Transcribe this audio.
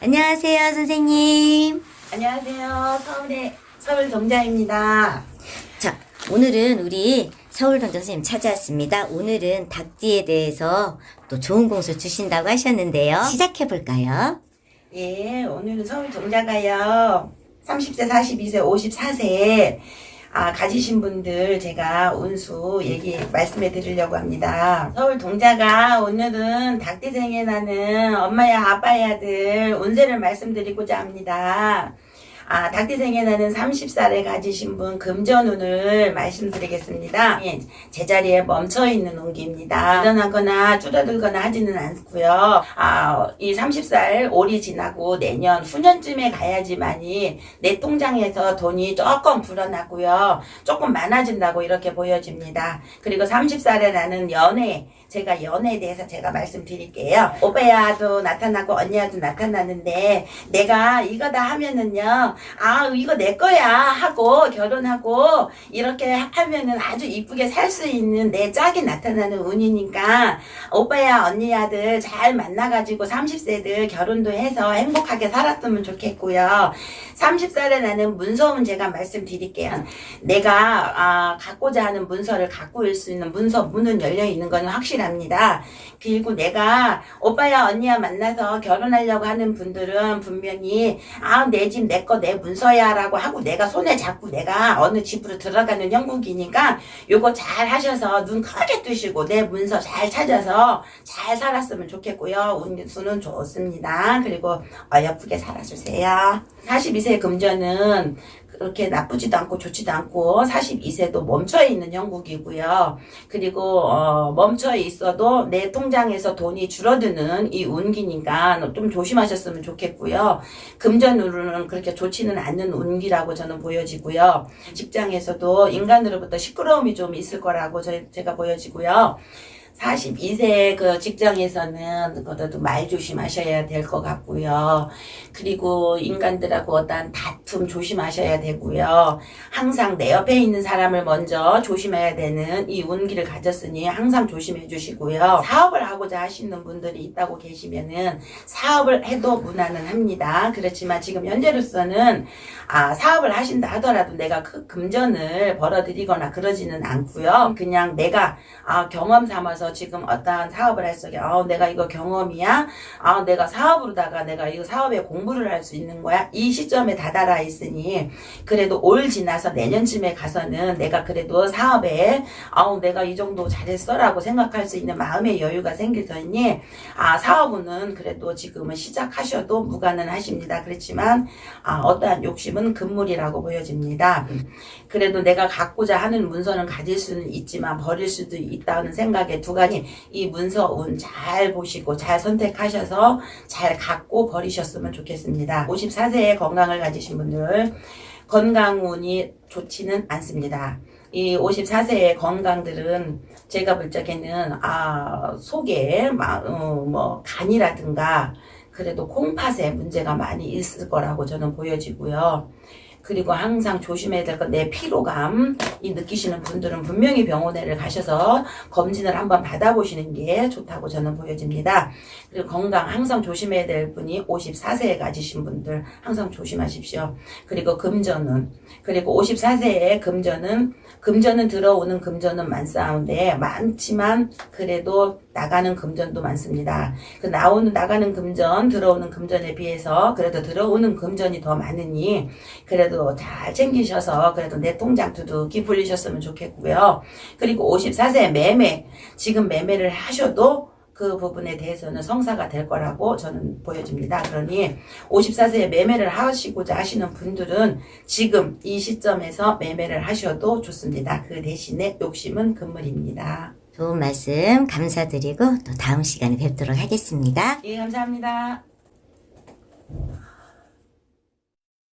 안녕하세요, 선생님. 안녕하세요. 서울의 서울 동자입니다. 자, 오늘은 우리 서울 던전 선생님 찾아왔습니다. 오늘은 닭띠에 대해서 또 좋은 공수 주신다고 하셨는데요. 시작해 볼까요? 예, 오늘은 서울 동자가요. 30세, 42세, 54세 아, 가지신 분들 제가 운수 얘기 말씀해 드리려고 합니다. 서울 동자가 오늘은 닭띠생에 나는 엄마야 아빠의 아들 운세를 말씀드리고자 합니다. 아, 닭띠생에 나는 30살에 가지신 분 금전운을 말씀드리겠습니다. 예, 제자리에 멈춰 있는 운기입니다. 일어나거나 줄어들거나 하지는 않고요. 아, 이 30살 올이 지나고 내년 후년쯤에 가야지만이 내 통장에서 돈이 조금 불어나고요. 조금 많아진다고 이렇게 보여집니다. 그리고 30살에 나는 연애 제가 연애에 대해서 제가 말씀드릴게요. 오빠야도 나타나고 언니야도 나타나는데 내가 이거 다 하면은요. 아 이거 내 거야 하고 결혼하고 이렇게 하면은 아주 이쁘게 살 수 있는 내 짝이 나타나는 운이니까 오빠야 언니야들 잘 만나가지고 30세들 결혼도 해서 행복하게 살았으면 좋겠고요. 30살에 나는 문서운 제가 말씀드릴게요. 내가 아, 갖고자 하는 문서를 갖고 올 수 있는 문서 문은 열려 있는 건 확실합니다. 그리고 내가 오빠야 언니야 만나서 결혼하려고 하는 분들은 분명히 아 내 집 내 거 내 문서야라고 하고 내가 손에 잡고 내가 어느 집으로 들어가는 형국이니까 요거 잘 하셔서 눈 크게 뜨시고 내 문서 잘 찾아서 잘 살았으면 좋겠고요. 운수는 좋습니다. 그리고 어여쁘게 살아주세요. 42세 금전은 그렇게 나쁘지도 않고 좋지도 않고 42세도 멈춰 있는 형국이고요. 그리고 어, 멈춰 있어도 내 통장에서 돈이 줄어드는 이 운기니까 좀 조심하셨으면 좋겠고요. 금전으로는 그렇게 좋지는 않는 운기라고 저는 보여지고요. 직장에서도 인간으로부터 시끄러움이 좀 있을 거라고 저, 제가 보여지고요. 42세 그 직장에서는 그래도 말 조심하셔야 될 것 같고요. 그리고 인간들하고 어떤 다툼 조심하셔야 되고요. 항상 내 옆에 있는 사람을 먼저 조심해야 되는 이 운기를 가졌으니 항상 조심해 주시고요. 사업을 하고자 하시는 분들이 있다고 계시면은 사업을 해도 무난은 합니다. 그렇지만 지금 현재로서는 아, 사업을 하신다 하더라도 내가 그 금전을 벌어들이거나 그러지는 않고요. 그냥 내가 아, 경험 삼아서 지금 어떠한 사업을 할 적에 아, 내가 이거 경험이야. 아, 내가 사업으로다가 내가 이거 사업에 공부를 할 수 있는 거야. 이 시점에 다다라 있으니 그래도 올 지나서 내년쯤에 가서는 내가 그래도 사업에 아우 내가 이 정도 잘했어라고 생각할 수 있는 마음의 여유가 생길 터니 아 사업은 그래도 지금은 시작하셔도 무관은 하십니다. 그렇지만 아 어떠한 욕심은 금물이라고 보여집니다. 그래도 내가 갖고자 하는 문서는 가질 수는 있지만 버릴 수도 있다는 생각에 두 가지 이 문서 운 잘 보시고 잘 선택하셔서 잘 갖고 버리셨으면 좋겠습니다. 54세에 건강을 가지신 분들 건강운이 좋지는 않습니다. 이 54세의 건강들은 제가 볼 적에는 아 속에 마- 어, 뭐 간이라든가 그래도 콩팥에 문제가 많이 있을 거라고 저는 보여지고요. 그리고 항상 조심해야 될 건 내 피로감 이 느끼시는 분들은 분명히 병원에를 가셔서 검진을 한번 받아보시는 게 좋다고 저는 보여집니다. 그리고 건강 항상 조심해야 될 분이 54세에 가지신 분들 항상 조심하십시오. 그리고 금전은 그리고 54세에 금전은 금전은 들어오는 금전은 많사운데 많지만 그래도 나가는 금전도 많습니다. 그 나오는 나가는 금전 들어오는 금전에 비해서 그래도 들어오는 금전이 더 많으니 그래도 잘 챙기셔서 그래도 내 통장 두둑이 불리셨으면 좋겠고요. 그리고 54세 매매 지금 매매를 하셔도 그 부분에 대해서는 성사가 될 거라고 저는 보여집니다. 그러니 54세에 매매를 하시고자 하시는 분들은 지금 이 시점에서 매매를 하셔도 좋습니다. 그 대신에 욕심은 금물입니다. 좋은 말씀 감사드리고 또 다음 시간에 뵙도록 하겠습니다. 예, 감사합니다.